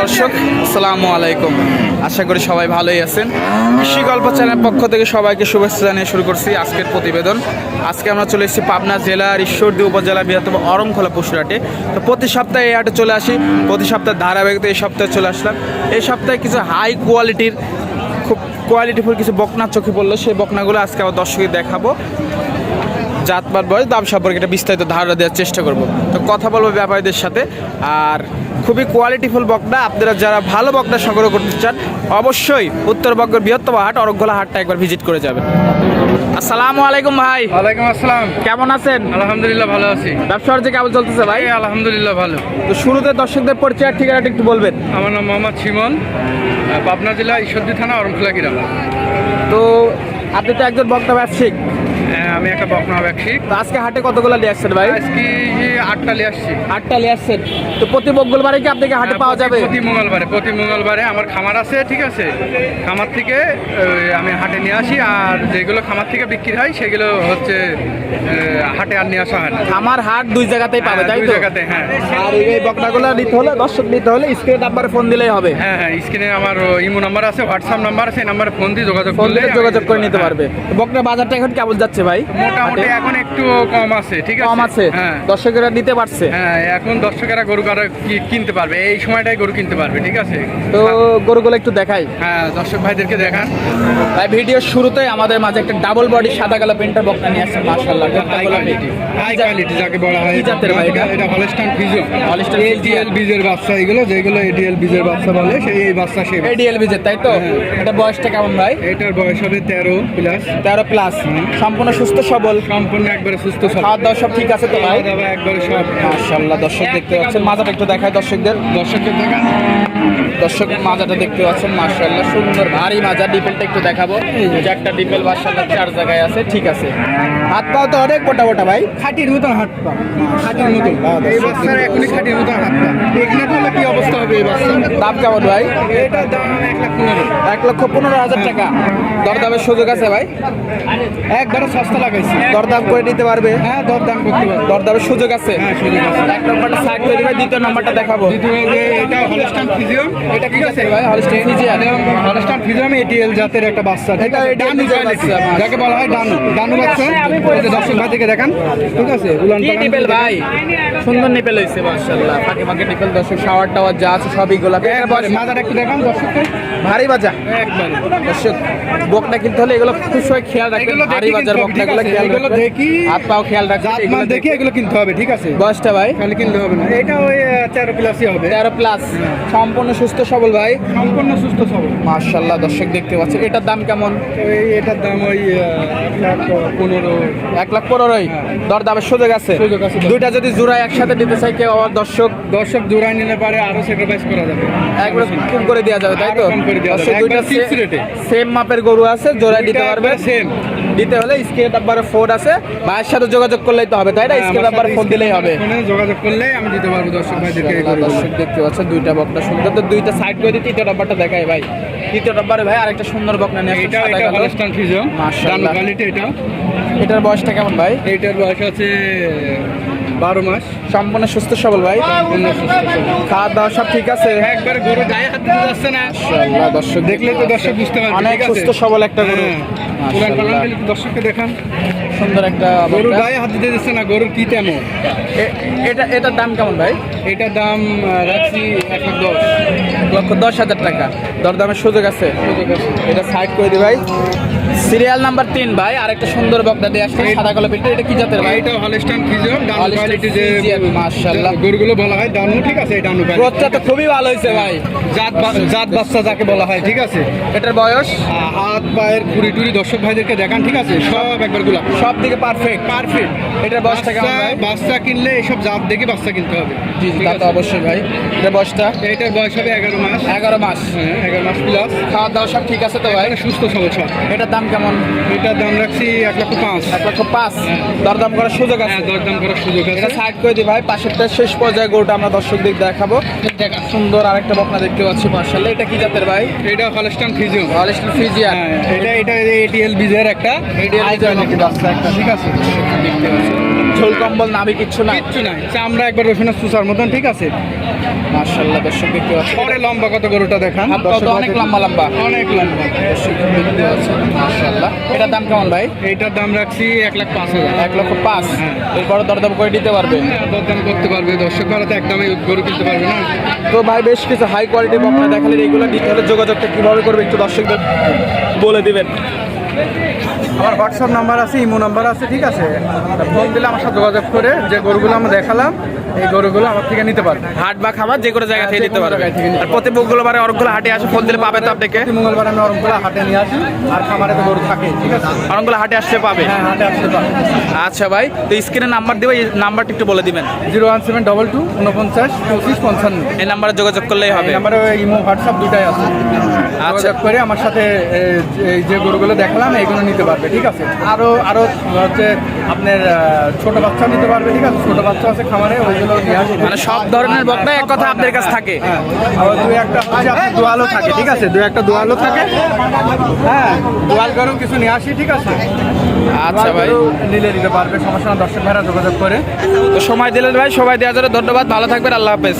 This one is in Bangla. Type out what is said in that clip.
দর্শক, আসসালামু আলাইকুম। আশা করি সবাই ভালোই আছেন। কৃষি গল্প চ্যানেলের পক্ষ থেকে সবাইকে শুভেচ্ছা জানিয়ে শুরু করছি আজকের প্রতিবেদন। আজকে আমরা চলে এসেছি পাবনা জেলার ঈশ্বরদী উপজেলা বৃহত্তম অরমখোলা পশুহাটে। তো প্রতি সপ্তাহে এই হাটে চলে আসি। প্রতি সপ্তাহে ধারাবাহিকতা এই সপ্তাহে চলে আসলাম। এই সপ্তাহে কিছু হাই কোয়ালিটির খুব কোয়ালিটিফুল কিছু বকনা চোখে পড়ল। সেই বকনাগুলো আজকে আবার দর্শককে দেখাবো। জাতপাত বয়স, দাম সম্পর্কে একটা বিস্তারিত ধারণা দেওয়ার চেষ্টা করব। তো কথা বলব ব্যাপারীদের সাথে। আর খুবই কোয়ালিটিফুল বকনা। আপনারা যারা ভালো বকনা সংগ্রহ করতে চান অবশ্যই উত্তরবঙ্গের বৃহত্তম হাট অরগোলা হাটটা একবার ভিজিট করে যাবেন। আসসালামু আলাইকুম ভাই। ওয়ালাইকুম আসসালাম। কেমন আছেন? আলহামদুলিল্লাহ ভালো আছি। ব্যবসা বাণিজ্য কেমন চলতেছে ভাই? আলহামদুলিল্লাহ ভালো। তো শুরুতে দর্শকদের পরিচয় আর ঠিকানাটা একটু বলবেন। আমার নাম মোহাম্মদ সিমন পাবনা জেলা ঈশ্বরদী থানা অরমখোলা গ্রাম। তো আপনি তো একজন বক্তা ব্যবসায়িক আমি একটা বকনা ব্যবসায়িক তো আজকে হাটে কতগুলো নিয়ে আসছেন ভাই? আজকে আটটা নিয়ে আসছি। আটটা নিয়ে আসছেন। তো প্রতি মঙ্গলবারে কি আপনাকে হাটে হ্যাঁ, পাওয়া যাবে? প্রতি মঙ্গলবারে প্রতি মঙ্গলবারে আমার খামার আছে ঠিক আছে? খামার থেকে আমি হাটে নিয়ে আসি আর যেগুলো খামার থেকে বিক্রি হয় সেগুলো হচ্ছে হাটে আর নিয়ে আসা হয় না। আমার হাট দুই জায়গাতেই পাবে হ্যাঁ, তাই দুই জায়গাতে হ্যাঁ। আর এই বকনাগুলো নিতে হলে দর্শক নিতে হলে স্ক্রিন নাম্বারে ফোন দিলেই হবে। হ্যাঁ হ্যাঁ স্ক্রিনে আমার ইমো নাম্বার আছে হোয়াটসঅ্যাপ নাম্বার আছে নাম্বারে ফোন দিয়ে যোগাযোগ করলে যোগাযোগ করে নিতে। পারবে। বকনা বাজারটা এখন কেমন যাচ্ছে ভাই? মোটামুটি এখন একটু কম আছে ঠিক আছে? কম আছে। হ্যাঁ। দর্শকেরা নিতে পারছে। হ্যাঁ এখন দর্শকেরা গরু কিনতে পারবে? এই সময়টাই গরু কিনতে পারবে ঠিক আছে? তো গরুগুলো একটু দেখাই। হ্যাঁ দর্শক ভাইদেরকে দেখান। ভাই ভিডিওর শুরুতেই আমাদের মাঝে একটা ডাবল বডি সাদা কালো প্রিন্টার বকনা নিয়ে আসছে মাশাআল্লাহ। হাই কোয়ালিটি হাই কোয়ালিটি যাকে বলা হয় জাতের ভাই এটা? এটা? হলস্টাইন ফিজো Holstein এডিএল বীজের বাচ্চা এগুলো যেগুলো এডিএল বীজের বাচ্চা বলে সেই এই বাচ্চা সেই। এডিএল বিজের তাই তো? হ্যাঁ। এটা বয়সটা কেমন ভাই? এটার বয়স হবে তেরো প্লাস তেরো প্লাস সম্পূর্ণ সুস্থ সবল। সম্পূর্ণ একবারে সুস্থ সব খাওয়া দাওয়া সব ঠিক আছে তো ভাই? একবারে সব। মাশাআল্লাহ দর্শক দেখতে পাচ্ছেন মাজাটা একটু দেখায় দর্শকদের। দর্শকদের দর্শক মাজাটা দেখতে পাচ্ছেন মাশাআল্লাহ সুন্দর ভারী মাজা। ডিপেলটা একটু দেখাবো। একটা ডিপেল মাশাআল্লাহ চার জায়গায় আছে ঠিক আছে। হাত পাও তো অনেক মোটা মোটা ভাই। খাটির মতন হাত পা। খাটির মতন। এই বাচ্চার এখনই খাটির মতন হাত পা। এখানে করলে কি অবস্থা হবে এই বাচ্চা দাম কেমন ভাই? এটার দাম এক লাখ পনেরো। এক লক্ষ পনেরো হাজার টাকা। দরদামের সুযোগ আছে ভাই? একবারে সস্তা লাগাইছি। দরদাম করে নিতে পারবে? হ্যাঁ দরদাম করতে পারব। দরদামের সুযোগ আছে? হ্যাঁ এক নম্বরটা সাইড করে দিবে দ্বিতীয় নম্বরটা দেখাবো। যে এটা হলস্টান ফিজিয়াম এটা কি আছে ভাই Holstein Friesian Holstein Friesian ATL জাতের একটা বাচ্চা। এটা ডানু। যাকে বলা হয় ডানু। ডানু বাচ্চা। এই যে দর্শক ভাই থেকে দেখান। ঠিক আছে? উলান নিপেল ভাই? সুন্দর নিপেল হয়েছে মাশাআল্লাহ। ফাঁকে ফাঁকে নিপেল দর্শক শাওয়ার টাওয়ার যা আছে সবই গোলাপ। দেখান। একবারে মাজার একটু দেখান দর্শককে। ভারী বাজা একবারে। দর্শক বকটা কিনতে হলে এগুলো খুব সময় খেয়াল রাখবেন। ভারী বাজার হবে, বকটাগুলো খেয়াল এগুলো দেখি হাত পাও খেয়াল রাখবেন এগুলো মান এগুলো কিনতে হবে ঠিক আছে? বয়সটা ভাই? খালি কিনতে হবে না। এটা ওই আহ, তেরো প্লাসই হবে। তেরো প্লাস সম্পূর্ণ সুস্থ সবল ভাই। সম্পূর্ণ সুস্থ সবল। মার্শাল্লাহ দর্শক দেখতে পাচ্ছেন। এটার দাম কেমন? ওই এটার দাম ওই আহ, এক লাখ পনেরো। এক লাখ পনেরোই। দর দামের সুযোগ আছে। সুযোগ আছে, দুইটা যদি জোড়া একসাথে নিতে চাই কেউ আবার দর্শক দর্শক জোড়ায় নিলে পারে আরও স্যাক্রিফাইস করা যাবে। একবার কম করে দেওয়া যাবে তাই তো? দুইটা rate এ। সেম মাপের গরু আছে জোড়ায় দিতে পারবে সেম দিতে হলে স্ক্রিন নাম্বারে ফোন আছে। ভাইয়ের সাথে যোগাযোগ করলেই তো হবে তাই না? স্ক্রিন নাম্বারে ফোন দিলেই হবে। যোগাযোগ করলে আমি দিতে পারব দর্শক ভাইদেরকে দর্শক দেখতে পাচ্ছেন দুইটা বকনা সুন্দর। তো দুইটা সাইড করে দিই তৃতীয় নাম্বারটা দেখাই ভাই। তৃতীয় নাম্বারে ভাই আরেকটা সুন্দর বকনা নিয়ে এটা এটা। হলস্টান ফিজো মাশাআল্লাহ। কোয়ালিটি এটা এটার বয়সটা কেমন ভাই? এইটার বয়স আছে বারো মাস। সম্পূর্ণ সুস্থ সবল ভাই। খাওয়া দাওয়া সব ঠিক আছে? একবার গরু গায়ে হাত দিতে যাচ্ছে না। দর্শক দেখলে তো দর্শক বুঝতে পারবে অনেক সুস্থ সবল একটা গরু। হ্যাঁ। দর্শককে দেখান। সুন্দর একটা গরু গায়ে হাত দিতে যাচ্ছে না গরুর কি তেমন? এটা এটার দাম কেমন ভাই? এটার দাম রাখছি এক লাখ দশ। লক্ষ দশ হাজার টাকা। দরদামের সুযোগ আছে? সুযোগ আছে। এটা সাইড করে দি ভাই। সিরিয়াল নাম্বার তিন ভাই আরেকটা সুন্দর বকনা দিয়ে আসছে সাদা কালো পিঠে এটা কি জাতের ভাই? এটা হলস্টান ফিজো ডান কোয়ালিটি যে মাশাআল্লাহ। গরুগুলো বলা হয় ডানু ঠিক আছে এই quality। গ্রোথটা তো খুবই ভালো হয়েছে ভাই। জাত জাত বাচ্চা যাকে বলা হয় ঠিক আছে? এটার বয়স? হাত পায়ের কুড়ি টুড়ি দর্শক ভাইদেরকে দেখান ঠিক আছে? সব একবারগুলা সব দিকে পারফেক্ট পারফেক্ট এটার বয়সটা কেমন ভাই বাচ্চা কিনলে এসব জাত দেখে বাচ্চা কিনতে হবে। জি জি তা তো অবশ্যই ভাই। এটার বয়সটা? এটার বয়স হবে এগারো মাস। এগারো মাস। হ্যাঁ এগারো মাস প্লাস খাওয়া দাওয়া সব ঠিক আছে তো ভাই? সুস্থ সব। এটার দাম কেমন? এটার দাম রাখছি এক লক্ষ পাঁচ। এক লক্ষ পাঁচ? দরদাম করার সুযোগ আছে? হ্যাঁ দরদাম করার সুযোগ এটা আছে। সাইড করে দিই ভাই পাশেরটা শেষ পর্যায়ে গরুটা আমরা দর্শকদের দেখাবো। দেখা সুন্দর আরেকটা বকনা দেখতে পাচ্ছি মার্শাল্লাহ এটা কি জাতের ভাই? এটা হলস্টান ফিজিও হলিস্টার ফিজিয়ান হ্যাঁ এটা এটা এটিএল বিজের একটা। এটিএল বিজের একটা। ঠিক আছে। দেখতে পাচ্ছি ঝোল কম্বল নাভি কিচ্ছু না কিচ্ছু নাই। চামড়া একবার রসুনের সুসার মতন ঠিক আছে? মাশাল্লাহ দর্শক দেখতে পাচ্ছেন পরে লম্বা কত গরুটা দেখান? অনেক লম্বা লম্বা। অনেক লম্বা। দর্শক দেখতে পাচ্ছেন মাশাল্লাহ এটার দাম কেমন ভাই? এইটার দাম রাখছি এক লাখ পাঁচ হাজার। এক লক্ষ পাঁচ? হ্যাঁ। এরপরে দরদাম করে দিতে পারবে? হ্যাঁ, দরদাম করতে পারবে। দর্শক ভাড়াতে একদমই গরু কিনতে পারবে না। তো ভাই বেশ কিছু হাই কোয়ালিটির বকনা দেখালেন। এইগুলো নিতে হলে যোগাযোগটা কীভাবে করবে একটু দর্শকদের বলে দিবেন। আমার হোয়াটসঅ্যাপ নাম্বার আছে ইমো নাম্বার আছে ঠিক আছে? ফোন দিলে আমার সাথে যোগাযোগ করে যে গরুগুলো আমরা দেখালাম এই গরুগুলো আমার থেকে নিতে পারবে। হাট বা খাবার যে কোনো জায়গা থেকে নিতে পারবে। আর প্রতি মঙ্গলবারে অরগুলো হাটে আসে ফোন দিলে পাবে তো আপনাকে? প্রতি মঙ্গলবার আমি অরমপুরা হাটে নিয়ে আসি আর খামারে তো গরু থাকে ঠিক আছে? অরগুলো হাটে আসতে পাবে? হ্যাঁ হাটে আসতে পারে আচ্ছা ভাই তো স্ক্রিনে নাম্বার দেবো এই নাম্বারটা একটু বলে দিবেন। Zero one seven double two উনপঞ্চাশ পঁচিশ পঞ্চান্ন। এই নাম্বারে যোগাযোগ করলেই হবে। নাম্বারে ইমো হোয়াটসঅ্যাপ দুটাই আছে। আচ্ছা। যোগাযোগ করে আমার সাথে যে গরুগুলো দেখালাম এইগুলো নিতে পারবে। ঠিক আছে? আরও আরও হচ্ছে আপনার ছোট বাচ্চা নিতে পারবে ঠিক আছে? ছোট বাচ্চা আছে খামারে ওইগুলো মানে সব ধরনের বকনা এক কথা আপনার কাছে থাকে। হ্যাঁ আবার দু একটা হচ্ছে দোয়ালও থাকে ঠিক আছে? দু একটা দোয়ালও থাকে। হ্যাঁ দোয়াল গরম কিছু নিয়ে আসি ঠিক আছে? আচ্ছা ভাই। নিলে নিতে পারবে সমস্যা দর্শক ভাইরা যোগাযোগ করে। তো সময় দিলেন ভাই সময় দেওয়ার জন্য ধন্যবাদ ভালো থাকবেন আল্লাহ হাফেজ।